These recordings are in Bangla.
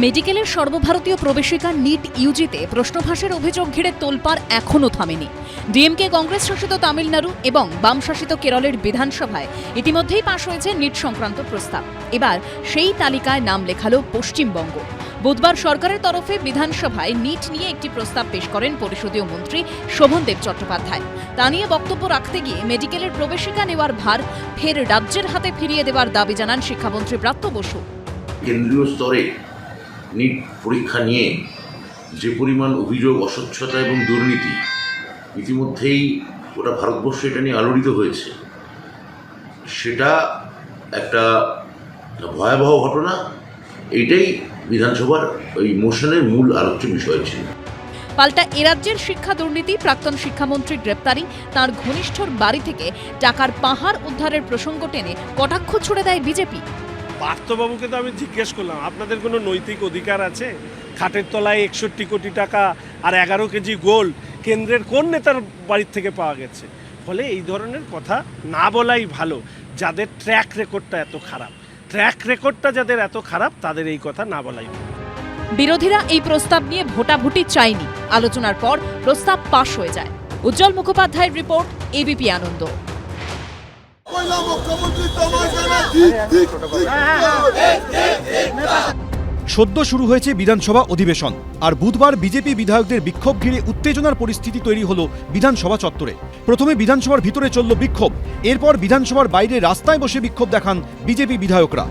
মেডিকেলের সর্বভারতীয় প্রবেশিকা নিট ইউজিতে প্রশ্নভাসের অভিযোগ ঘিরে তোলপাড় এখনও থামেনি। ডিএমকে কংগ্রেস শাসিত তামিলনাড়ু এবং বাম শাসিত কেরলের বিধানসভায় ইতিমধ্যেই পাশ হয়েছে নিট সংক্রান্ত প্রস্তাব। এবার সেই তালিকায় নাম লেখালো পশ্চিমবঙ্গ। বুধবার সরকারের তরফে বিধানসভায় নিট নিয়ে একটি প্রস্তাব পেশ করেন পরিষদীয় মন্ত্রী শোভনদেব চট্টোপাধ্যায়। তা নিয়ে বক্তব্য রাখতে গিয়ে মেডিকেলের প্রবেশিকা নেওয়ার ভার ফের রাজ্যের হাতে ফিরিয়ে দেওয়ার দাবি জানান শিক্ষামন্ত্রী ব্রাত্য বসু। কেন্দ্রীয় স্তরে নিট পরীক্ষা নিয়ে যে পরিমাণ অভিযোগ, অস্বচ্ছতা এবং দুর্নীতি ইতিমধ্যেই গোটা ভারতবর্ষ এটা নিয়ে আলোড়িত হয়েছে, সেটা একটা ভয়াবহ ঘটনা। এইটাই বিধানসভার ওই মোশনের মূল আলোচ্য বিষয় ছিল। পাল্টা এ রাজ্যের শিক্ষা দুর্নীতি, প্রাক্তন শিক্ষামন্ত্রী গ্রেপ্তারি, তার ঘনিষ্ঠর বাড়ি থেকে টাকার পাহাড় উদ্ধারের প্রসঙ্গ টেনে কটাক্ষ ছুড়ে দেয় বিজেপি। পার্থবাবুকে তো আমি জিজ্ঞেস করলাম, আপনাদের কোনো নৈতিক অধিকার আছে? খাটের তলায় একষট্টি কোটি টাকা আর এগারো কেজি গোল কেন্দ্রের কোন নেতার বাড়ির থেকে পাওয়া গেছে? ফলে এই ধরনের কথা না বলাই ভালো, যাদের ট্র্যাক রেকর্ডটা এত খারাপ। ট্র্যাক রেকর্ডটা যাদের এত খারাপ, তাদের এই কথা না বলাই বিরোধীরা এই প্রস্তাব নিয়ে ভোটাভুটি চায়নি। আলোচনার পর প্রস্তাব পাশ হয়ে যায়। উজ্জ্বল মুখোপাধ্যায়ের রিপোর্ট এবিপি আনন্দ। সদ্য শুরু হয়েছে বিধানসভা অধিবেশন, আর বুধবার বিজেপি বিধায়কদের বিক্ষোভ ঘিরে উত্তেজনার পরিস্থিতি তৈরি হলো বিধানসভা চত্বরে। প্রথমে বিধানসভার ভিতরে চলল বিক্ষোভ, এরপর বিধানসভার বাইরে রাস্তায় বসে বিক্ষোভ দেখান বিজেপি বিধায়করা।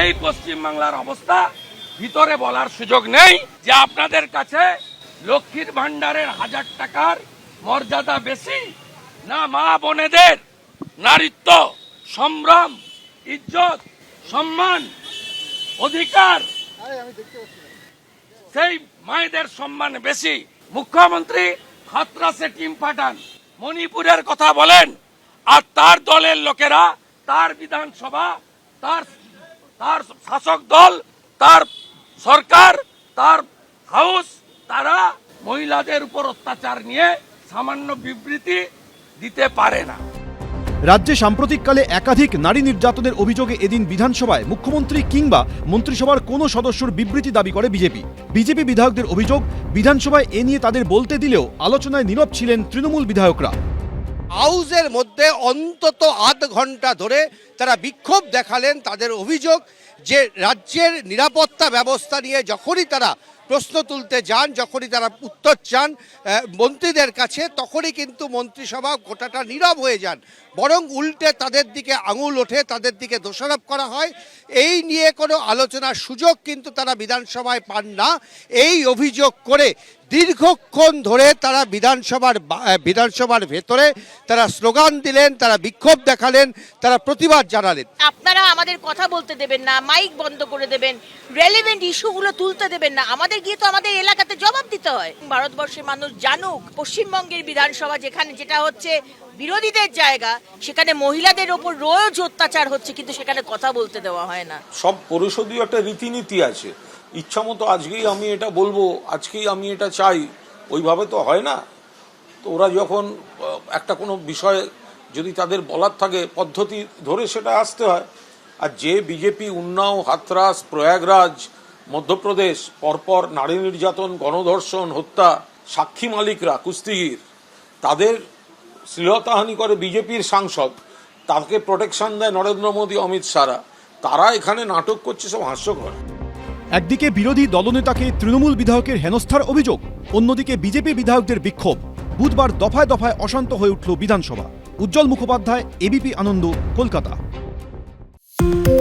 এই পশ্চিমবাংলার অবস্থা, ভিতরে বলার সুযোগ নেই যে আপনাদের কাছে লক্ষ্মীর ভান্ডারের হাজার টাকার মর্যাদা বেশি না মা বোনেদের। নারীত্ব, সম্ভ্রম, ইজ্জত, সম্মান, অধিকার। সেই মায়েদের সম্মান বেশি। মুখ্যমন্ত্রী হাতরাসে টিম পাঠান, মণিপুরের কথা বলেন, আর তার দলের লোকেরা, তার বিধানসভা, তার তার শাসক দল, তার সরকার, তার হাউস, তারা মহিলাদের উপর অত্যাচার নিয়ে সামান্য বিবৃতি দিতে পারে না। রাজ্যে সাম্প্রতিককালে একাধিক নারী নির্যাতনের অভিযোগে এদিন বিধানসভায় মুখ্যমন্ত্রী কিংবা মন্ত্রিসভার কোনো সদস্যর বিবৃতি দাবি করে বিজেপি। বিজেপি বিধায়কদের অভিযোগ, বিধানসভায় এ নিয়ে তাদের বলতে দিলেও আলোচনায় নীরব ছিলেন তৃণমূল বিধায়করা। হাউসের মধ্যে অন্তত আধ ঘণ্টা ধরে তারা বিক্ষোভ দেখালেন তাদের অভিযোগ যে রাজ্যের নিরাপত্তা ব্যবস্থা নিয়ে যখনই তারা প্রশ্ন তুলতে যান, যখনই তারা উত্তর চান মন্ত্রীদের কাছে, তখনই কিন্তু মন্ত্রিসভা গোটাটা নীরব হয়ে যান। বরং উল্টে তাদের দিকে আঙুল ওঠে, তাদের দিকে দোষারোপ করা হয়। এই নিয়ে কোনো আলোচনার সুযোগ কিন্তু তারা বিধানসভায় পান না। এই অভিযোগ করে দীর্ঘক্ষণ ধরে তারা বিধানসভার বিধানসভার ভেতরে তারা স্লোগান দিলেন, তারা বিক্ষোভ দেখালেন, তারা প্রতিবাদ জানালেন। আপনারা আমাদের কথা বলতে দেবেন না মাইক বন্ধ করে দেবেন রেলিভেন্ট ইস্যুগুলো তুলতে দেবেন না। আমাদের গিয়ে তো আমাদের এলাকাতে জবাব দিতে হয়। ভারতবর্ষের মানুষ জানুক, পশ্চিমবঙ্গের বিধানসভা যেখানে যেটা হচ্ছে বিরোধীদের জায়গা, সেখানে মহিলাদের ওপর রোজ অত্যাচার হচ্ছে, কিন্তু সেখানে কথা বলতে দেওয়া হয় না। সব পরিষদীয় একটা রীতিনীতি আছে। ইচ্ছা মতো আজকেই আমি এটা বলব, আজকেই আমি এটা চাই। ওইভাবে তো হয় না। তো ওরা যখন একটা কোনো বিষয়ে যদি তাদের বলার থাকে, পদ্ধতি ধরে সেটা আসতে হয় আর যে বিজেপি উন্নাও, হাতরাস, প্রয়াগরাজ, মধ্যপ্রদেশ, পরপর নারী নির্যাতন, গণধর্ষণ, হত্যা, সাক্ষী মালিকরা, কুস্তিগির, তাদের শ্লীলতাহানি করে বিজেপির সাংসদ, তাকে প্রোটেকশন দেয় নরেন্দ্র মোদী, অমিত শাহরা। তারা এখানে নাটক করছে, সব হাস্যকর। একদিকে বিরোধী দলনেতাকে তৃণমূল বিধায়কের হেনস্থার অভিযোগ, অন্যদিকে বিজেপি বিধায়কদের বিক্ষোভ। বুধবার দফায় দফায় অশান্ত হয়ে উঠল বিধানসভা। Ujjwal Mukhopadhyay ABP Ananda, Kolkata. Thank you.